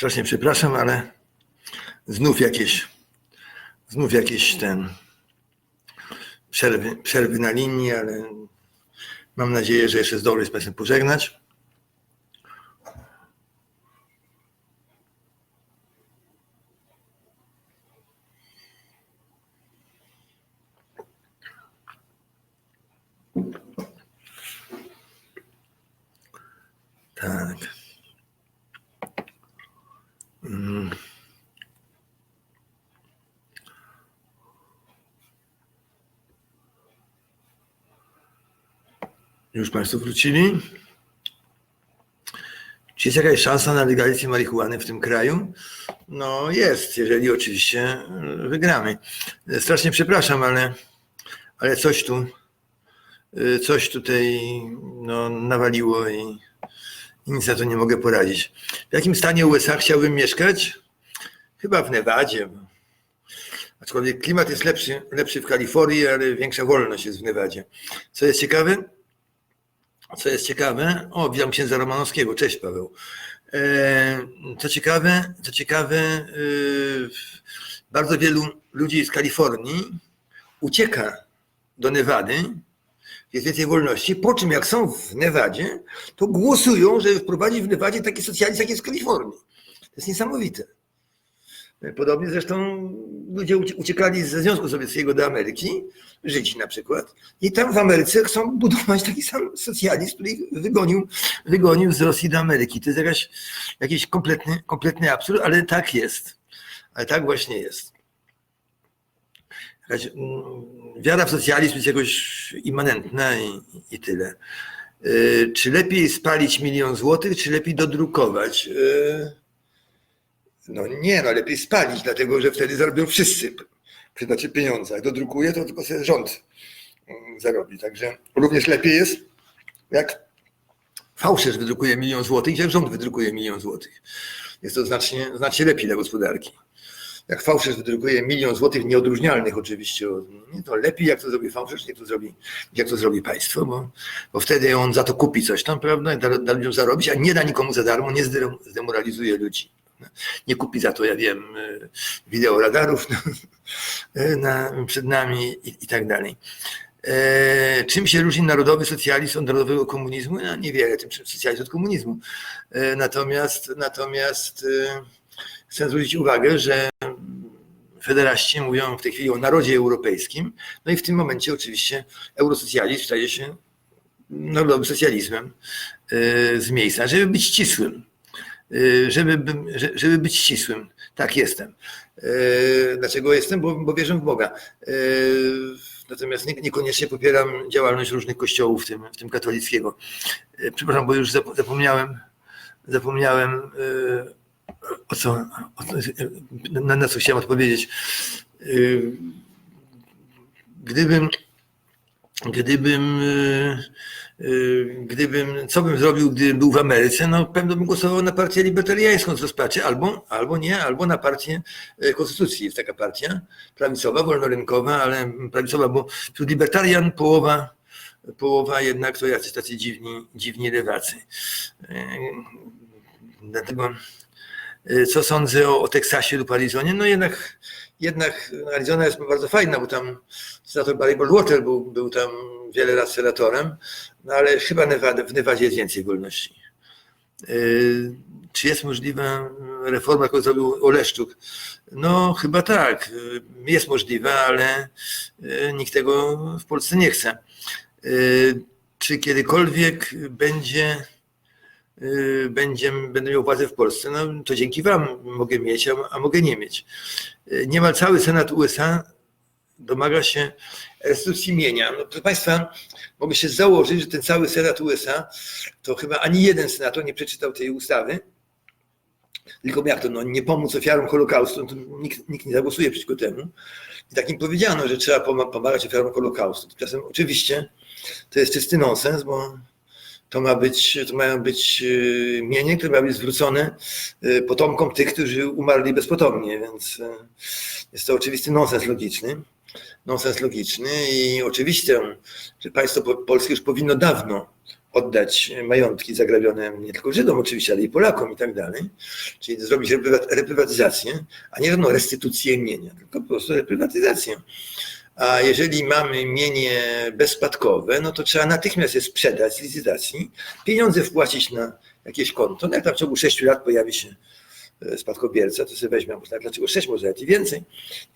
Strasznie przepraszam, ale znów jakieś, znów jakieś ten przerwy, przerwy na linii, ale mam nadzieję, że jeszcze zdążę z Państwem pożegnać. Tak. Mm. Już Państwo wrócili? Czy jest jakaś szansa na legalizację marihuany w tym kraju? No jest, jeżeli oczywiście e, wygramy. Strasznie przepraszam, ale, ale coś tu, e, coś tutaj no, nawaliło i, i nic na to nie mogę poradzić. W jakim stanie USA chciałbym mieszkać? Chyba w Nevadzie. Aczkolwiek klimat jest lepszy, lepszy w Kalifornii, ale większa wolność jest w Nevadzie. Co jest ciekawe? Co jest ciekawe, o, witam księdza Romanowskiego, cześć Paweł. E, Co ciekawe, co ciekawe, e, bardzo wielu ludzi z Kalifornii ucieka do Nevady, jest więcej wolności, po czym jak są w Nevadzie, to głosują, żeby wprowadzić w Nevadzie taki socjalizm, jak jest w Kalifornii. To jest niesamowite. Podobnie zresztą ludzie ucie- uciekali ze Związku Sowieckiego do Ameryki, Żydzi na przykład, i tam w Ameryce chcą budować taki sam socjalizm, który wygonił, wygonił z Rosji do Ameryki. To jest jakaś, jakiś kompletny, kompletny absurd, ale tak jest. Ale tak właśnie jest. Jakaś, mm, wiara w socjalizm jest jakoś immanentna i, i tyle. Yy, Czy lepiej spalić milion złotych, czy lepiej dodrukować? No nie, no lepiej spalić, dlatego że wtedy zarobią wszyscy przydacie pieniądze. Jak dodrukuje, to tylko sobie rząd mm, zarobi. Także również lepiej jest, jak fałszerz wydrukuje milion złotych, jak rząd wydrukuje milion złotych. Jest to znacznie, znacznie lepiej dla gospodarki. Jak fałszerz wydrukuje milion złotych, nieodróżnialnych oczywiście, nie, to lepiej jak to zrobi fałszerz, jak to zrobi, jak to zrobi państwo, bo, bo wtedy on za to kupi coś tam, prawda, da, da ludziom zarobić, a nie da nikomu za darmo, nie zdem- zdemoralizuje ludzi. Nie kupi za to, ja wiem, y, wideo radarów y, na, przed nami i, i tak dalej. E, czym się różni narodowy socjalizm od narodowego komunizmu? No, niewiele, tym socjalizm od komunizmu. E, natomiast, natomiast e, chcę zwrócić uwagę, że federaści mówią w tej chwili o narodzie europejskim, no i w tym momencie oczywiście eurosocjalizm staje się narodowym socjalizmem z miejsca, żeby być ścisłym. E, Żeby, żeby być ścisłym. Tak jestem. E, Dlaczego jestem? Bo, bo wierzę w Boga. E, Natomiast nie, niekoniecznie popieram działalność różnych kościołów, w tym, w tym katolickiego. Przepraszam, bo już zap- zapomniałem, zapomniałem o co, o na, na co chciałem odpowiedzieć. Gdybym, gdybym, gdybym, co bym zrobił, gdybym był w Ameryce, no pewno bym głosował na partię libertariańską z rozpaczy, albo, albo nie, albo na partię e, Konstytucji. Jest taka partia prawicowa, wolnorynkowa, ale prawicowa, bo wśród libertarian połowa, połowa jednak to jacyś tacy dziwni, dziwni lewacy. E, Dlatego co sądzę o, o Teksasie lub Arizonie? No jednak, jednak Arizona jest bardzo fajna, bo tam senator Barry Goldwater był, był tam wiele lat senatorem, no ale chyba Nevada, w Nevadzie jest więcej wolności. E, Czy jest możliwa reforma, jaką zrobił Oleszczuk? No chyba tak. E, Jest możliwa, ale nikt tego w Polsce nie chce. Czy kiedykolwiek będzie y, będzie, będę miał władzę w Polsce, no to dzięki Wam mogę mieć, a, a mogę nie mieć. Y, Niemal cały Senat USA domaga się restytucji mienia. No, proszę Państwa, mogę się założyć, że ten cały Senat USA, to chyba ani jeden senator nie przeczytał tej ustawy, tylko jak to, no, nie pomóc ofiarom Holokaustu, no nikt, nikt nie zagłosuje przeciwko temu. I tak im powiedziano, że trzeba poma- pomagać ofiarom Holokaustu. Tymczasem oczywiście to jest czysty nonsens, bo to ma być, to mają być e, mienie, które ma być zwrócone e, potomkom tych, którzy umarli bezpotomnie, więc e, jest to oczywisty nonsens logiczny. Nonsens logiczny i oczywiście, że państwo po- polskie już powinno dawno oddać majątki zagrabione nie tylko Żydom oczywiście, ale i Polakom i tak dalej, czyli zrobić reprywa- reprywatyzację, a nie żadną restytucję mienia, tylko po prostu reprywatyzację. A jeżeli mamy mienie bezspadkowe, no to trzeba natychmiast je sprzedać z licytacji, pieniądze wpłacić na jakieś konto, no jak tam w ciągu 6 lat pojawi się e, spadkobierca, to sobie weźmie, a tak, dlaczego 6 może nawet i więcej,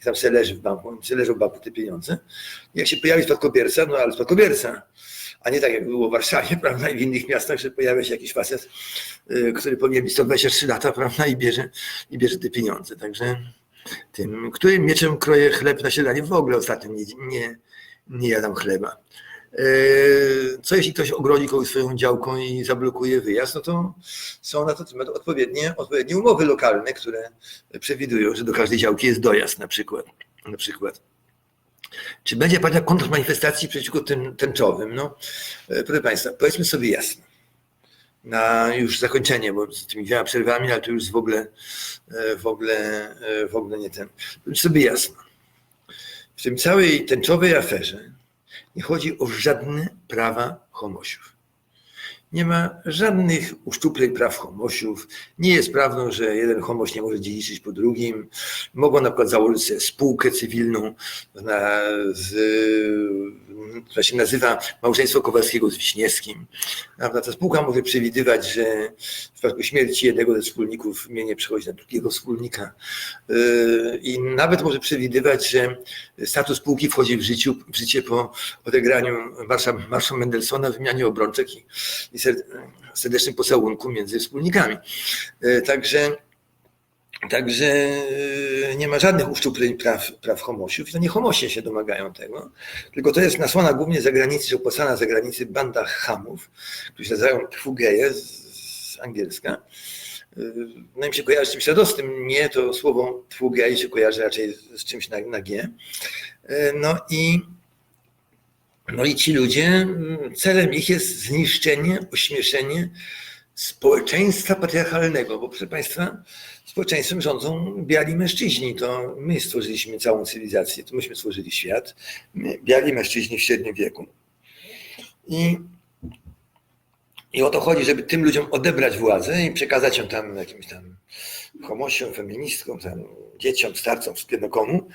i tam sobie leży w banku, sobie leżą w banku te pieniądze. Jak się pojawi spadkobierca, no ale spadkobierca, a nie tak jak było w Warszawie, prawda, i w innych miastach, że pojawia się jakiś facet, y, który powinien mieć 123 lata, prawda, i bierze, i bierze te pieniądze. Także tym, którym mieczem kroję chleb na śniadanie, w ogóle ostatnio nie, nie, nie jadam chleba. Y, Co jeśli ktoś ogrodzi kogoś swoją działką i zablokuje wyjazd, no to są na to temat odpowiednie, odpowiednie umowy lokalne, które przewidują, że do każdej działki jest dojazd na przykład. Na przykład. Czy będzie pana kontrmanifestacji przeciwko tym tęczowym? No, e, proszę Państwa, powiedzmy sobie jasno, na już zakończenie, bo z tymi dwiema przerwami, ale to już w ogóle, e, w ogóle, e, w ogóle nie ten. Powiedzmy sobie jasno, w tym całej tęczowej aferze nie chodzi o żadne prawa homosiów. Nie ma żadnych uszczupleń praw homosiów. Nie jest prawdą, że jeden homoś nie może dziedziczyć po drugim. Mogą na przykład założyć sobie spółkę cywilną, na, z, która się nazywa Małżeństwo Kowalskiego z Wiśniewskim. Prawda? Ta spółka może przewidywać, że w przypadku śmierci jednego ze wspólników mienie przechodzi na drugiego wspólnika. Yy, I nawet może przewidywać, że status spółki wchodzi w, życiu, w życie po odegraniu marsza, marszu Mendelssohna, wymianie obrączek i, serdecznym pocałunku między wspólnikami. Yy, Także Także yy, nie ma żadnych uszczupleń praw, praw homosiów. To nie homosie się domagają tego, tylko to jest nasłana głównie za granicy, czy opłacana za granicy banda chamów, którzy się nazywają tfugeje z, z angielska. Yy, No im się kojarzy z czymś radosnym, nie to słowo tfugej się kojarzy raczej z czymś na, na G. No i, no i ci ludzie, mm, celem ich jest zniszczenie, ośmieszenie społeczeństwa patriarchalnego, bo proszę Państwa, społeczeństwem rządzą biali mężczyźni. To my stworzyliśmy całą cywilizację, to myśmy stworzyli świat. My, biali mężczyźni w średnim wieku. I, I o to chodzi, żeby tym ludziom odebrać władzę i przekazać ją tam jakimś tam homosiom, feministkom, tam dzieciom, starcom, komu.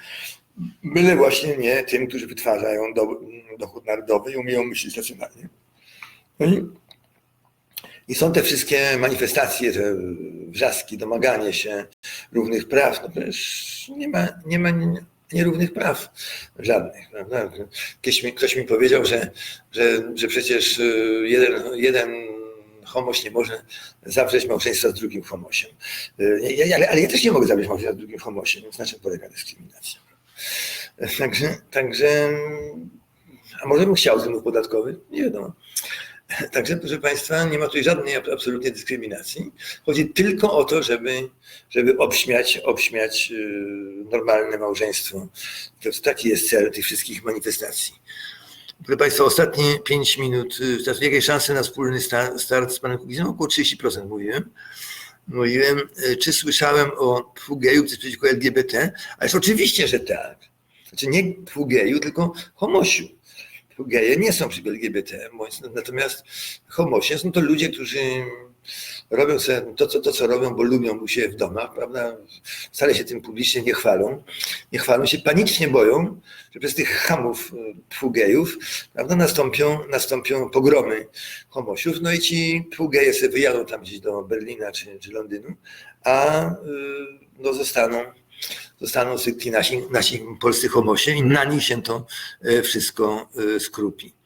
Byle właśnie nie tym, którzy wytwarzają do, dochód narodowy i umieją myśleć racjonalnie. No i i są te wszystkie manifestacje, te wrzaski, domaganie się równych praw. No przecież nie ma, nie ma nierównych praw żadnych. Prawda? Kiedyś mi, ktoś mi powiedział, że, że, że przecież y, jeden, jeden homoś nie może zawrzeć małżeństwa z drugim homosiem. Y, ale, ale ja też nie mogę zawrzeć małżeństwa z drugim homosiem, więc na czym polega dyskryminacja? Także, także a może bym chciał zwolnień podatkowych? Nie wiadomo. Także, proszę Państwa, nie ma tutaj żadnej ab- absolutnie dyskryminacji. Chodzi tylko o to, żeby, żeby obśmiać, obśmiać yy, normalne małżeństwo. To taki jest cel tych wszystkich manifestacji. Proszę Państwa, ostatnie 5 minut. jakie szanse na wspólny sta- start z Panem Kukizem? Około 30% mówiłem. Mówiłem, yy, czy słyszałem o pfugeju, czy przeciwko LGBT? Ale oczywiście, że tak. Znaczy nie pfugeju, tylko homosiu geje nie są przy LGBT, natomiast homosie są to ludzie, którzy robią sobie to, co, to, co robią, bo lubią siebie w domach, prawda? Wcale się tym publicznie nie chwalą. Nie chwalą się, panicznie boją, że przez tych hamów pfugejów, prawda, nastąpią, nastąpią pogromy homosiów, no i ci pfugeje sobie wyjadą tam gdzieś do Berlina czy, czy Londynu, a y, no, zostaną zostaną zwykli nasi, nasi polscy homosie i na nich się to e, wszystko skrupi.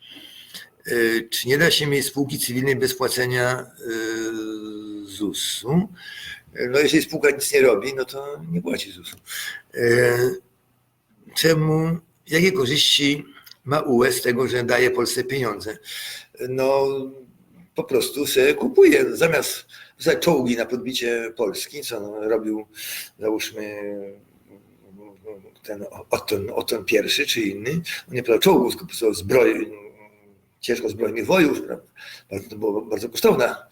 E, Czy nie da się mieć spółki cywilnej bez płacenia e, ZUS-u? No jeżeli spółka nic nie robi, no to nie płaci ZUS-u. E, Czemu, jakie korzyści ma UE z tego, że daje Polsce pieniądze? No po prostu sobie kupuje. Zamiast za czołgi na podbicie Polski, co robił załóżmy ten Oton, Oton pierwszy czy inny, on nie podał czołgów, tylko podał zbroj, ciężko zbrojnych wojów, prawda? To była bardzo kosztowna,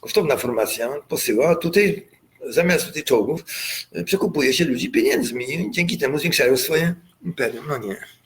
kosztowna formacja, posyła, a tutaj zamiast tych czołgów przekupuje się ludzi pieniędzmi i dzięki temu zwiększają swoje imperium. No nie.